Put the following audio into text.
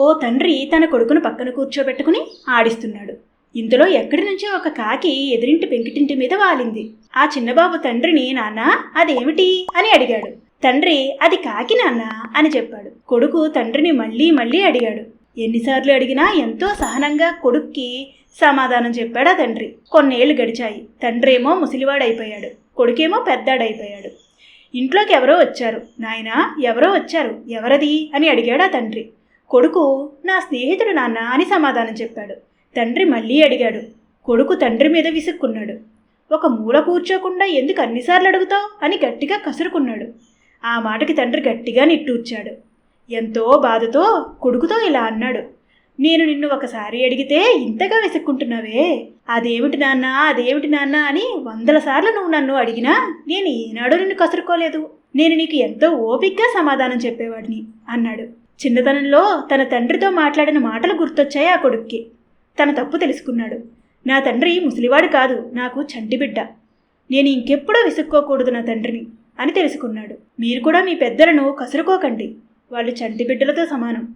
ఓ తండ్రి తన కొడుకును పక్కన కూర్చోబెట్టుకుని ఆడిస్తున్నాడు. ఇంతలో ఎక్కడి నుంచో ఒక కాకి ఎదురింటి పెంకిటింటి మీద వాలింది. ఆ చిన్నబాబు తండ్రిని నాన్న అదేమిటి? అని అడిగాడు. తండ్రి అది కాకి నాన్న అని చెప్పాడు. కొడుకు తండ్రిని మళ్ళీ మళ్ళీ అడిగాడు. ఎన్నిసార్లు అడిగినా ఎంతో సహనంగా కొడుక్కి సమాధానం చెప్పాడా తండ్రి? కొన్నేళ్ళు గడిచాయి. తండ్రేమో ముసలివాడైపోయాడు. కొడుకేమో పెద్దాడైపోయాడు. ఇంట్లోకి ఎవరో వచ్చారు. నాయనా ఎవరో వచ్చారు. ఎవరది? అని అడిగాడా తండ్రి. కొడుకు నా స్నేహితుడు నాన్న అని సమాధానం చెప్పాడు. తండ్రి మళ్ళీ అడిగాడు. కొడుకు తండ్రి మీద విసుక్కున్నాడు. ఒక మూల కూర్చోకుండా ఎందుకు అన్నిసార్లు అడుగుతావు? అని గట్టిగా కసురుకున్నాడు. ఆ మాటకి తండ్రి గట్టిగా నిట్టూర్చాడు. ఎంతో బాధతో కొడుకుతో ఇలా అన్నాడు. నేను నిన్ను ఒకసారి అడిగితే ఇంతగా విసుక్కుంటున్నావే. అదేమిటి నాన్న అదేమిటి నాన్న అని వందల సార్లు నువ్వు నన్ను అడిగినా నేను ఏనాడో నిన్ను కసురుకోలేదు. నేను నీకు ఎంతో ఓపిగ్గా సమాధానం చెప్పేవాడిని అన్నాడు. చిన్నతనంలో తన తండ్రితో మాట్లాడిన మాటలు గుర్తొచ్చాయి ఆ కొడుక్కి. తన తప్పు తెలుసుకున్నాడు. నా తండ్రి ముసలివాడు కాదు నాకు చంటి బిడ్డ నేను ఇంకెప్పుడూ విసుక్కోకూడదు నా తండ్రిని అని తెలుసుకున్నాడు. మీరు కూడా మీ పెద్దలను కసురుకోకండి. వాళ్ళు చంటి బిడ్డలతో సమానం.